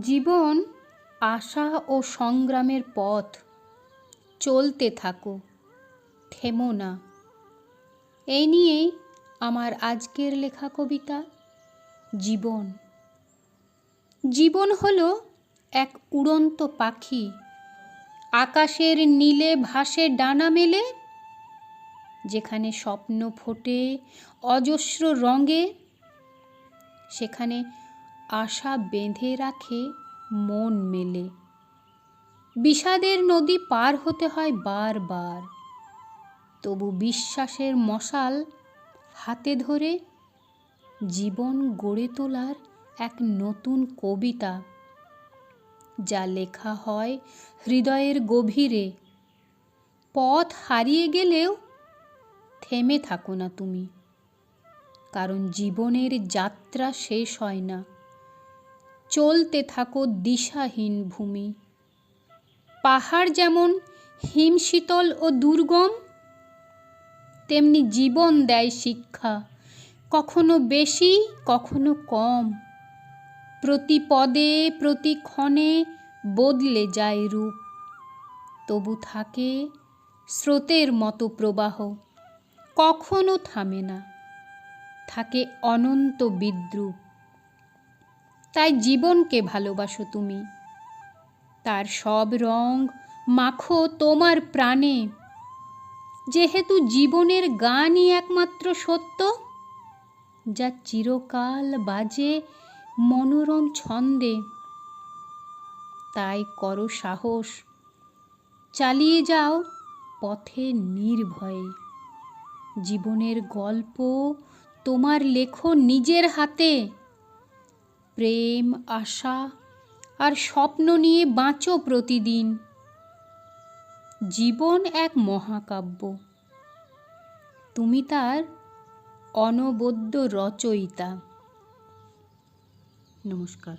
জীবন, আশা ও সংগ্রামের পথ। চলতে থাকো, থেমো না। এই নিয়েই আমার আজকের লেখা কবিতা, জীবন। জীবন হলো এক উড়ন্ত পাখি। আকাশের নীলে ভাসে ডানা মেলে, যেখানে স্বপ্ন ফোটে অজস্র রঙে। সেখানে আশা বেঁধে রাখে মন মেলে। বিষাদের নদী পার হতে হয় বারবার। তবু বিশ্বাসের মশাল হাতে ধরে জীবন গড়ে তোলার এক নতুন কবিতা, যা লেখা হয় হৃদয়ের গভীরে। পথ হারিয়ে গেলেও থেমে থাকো না তুমি, কারণ জীবনের যাত্রা শেষ হয় না। চলতে থাকো দিশাহীন ভূমি। পাহাড় যেমন হিমশীতল ও দুর্গম, তেমনি জীবন দেয় শিক্ষা, কখনো বেশি, কখনো কম। প্রতি পদে, প্রতি ক্ষণে বদলে যায় রূপ। তবু থাকে স্রোতের মতো প্রবাহ, কখনো থামে না। থাকে অনন্ত বিদ্রুপ। তাই জীবনকে ভালোবাসো তুমি। তার সব রং মাখো তোমার প্রাণে। যেহেতু জীবনের গানই একমাত্র সত্য, যা চিরকাল বাজে মনোরম ছন্দে, তাই করো সাহস, চালিয়ে যাও পথে নির্ভয়ে। জীবনের গল্প তোমার লেখো নিজের হাতে। প্রেম, আশা আর স্বপ্ন নিয়ে বাঁচো প্রতিদিন। জীবন এক মহাকাব্য। তুমি তার অনবদ্য রচয়িতা। নমস্কার।